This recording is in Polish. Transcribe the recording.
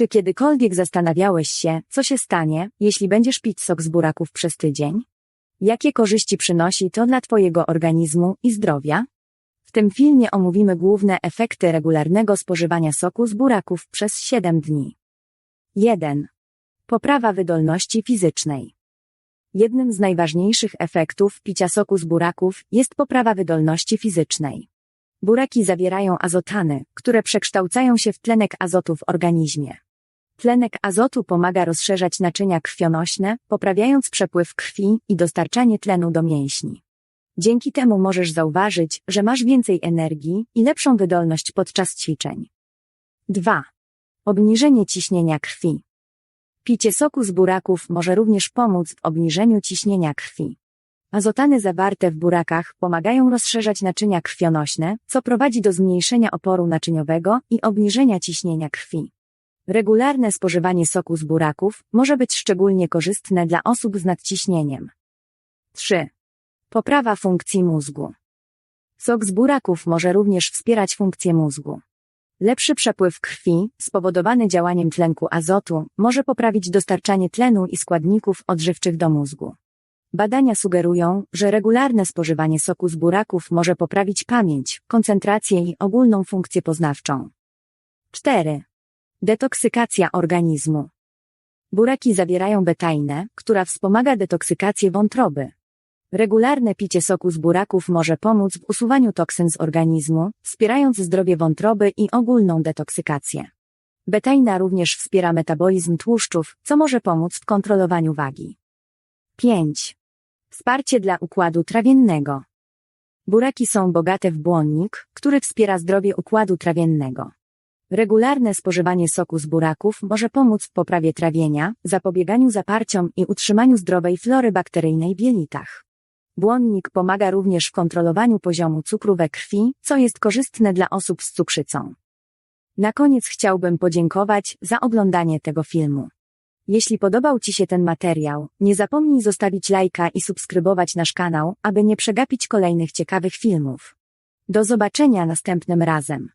Czy kiedykolwiek zastanawiałeś się, co się stanie, jeśli będziesz pić sok z buraków przez tydzień? Jakie korzyści przynosi to dla Twojego organizmu i zdrowia? W tym filmie omówimy główne efekty regularnego spożywania soku z buraków przez 7 dni. 1. Poprawa wydolności fizycznej. Jednym z najważniejszych efektów picia soku z buraków jest poprawa wydolności fizycznej. Buraki zawierają azotany, które przekształcają się w tlenek azotu w organizmie. Tlenek azotu pomaga rozszerzać naczynia krwionośne, poprawiając przepływ krwi i dostarczanie tlenu do mięśni. Dzięki temu możesz zauważyć, że masz więcej energii i lepszą wydolność podczas ćwiczeń. 2. Obniżenie ciśnienia krwi. Picie soku z buraków może również pomóc w obniżeniu ciśnienia krwi. Azotany zawarte w burakach pomagają rozszerzać naczynia krwionośne, co prowadzi do zmniejszenia oporu naczyniowego i obniżenia ciśnienia krwi. Regularne spożywanie soku z buraków może być szczególnie korzystne dla osób z nadciśnieniem. 3. Poprawa funkcji mózgu. Sok z buraków może również wspierać funkcję mózgu. Lepszy przepływ krwi, spowodowany działaniem tlenku azotu, może poprawić dostarczanie tlenu i składników odżywczych do mózgu. Badania sugerują, że regularne spożywanie soku z buraków może poprawić pamięć, koncentrację i ogólną funkcję poznawczą. 4. Detoksykacja organizmu. Buraki zawierają betainę, która wspomaga detoksykację wątroby. Regularne picie soku z buraków może pomóc w usuwaniu toksyn z organizmu, wspierając zdrowie wątroby i ogólną detoksykację. Betaina również wspiera metabolizm tłuszczów, co może pomóc w kontrolowaniu wagi. 5. Wsparcie dla układu trawiennego. Buraki są bogate w błonnik, który wspiera zdrowie układu trawiennego. Regularne spożywanie soku z buraków może pomóc w poprawie trawienia, zapobieganiu zaparciom i utrzymaniu zdrowej flory bakteryjnej w jelitach. Błonnik pomaga również w kontrolowaniu poziomu cukru we krwi, co jest korzystne dla osób z cukrzycą. Na koniec chciałbym podziękować za oglądanie tego filmu. Jeśli podobał Ci się ten materiał, nie zapomnij zostawić lajka i subskrybować nasz kanał, aby nie przegapić kolejnych ciekawych filmów. Do zobaczenia następnym razem.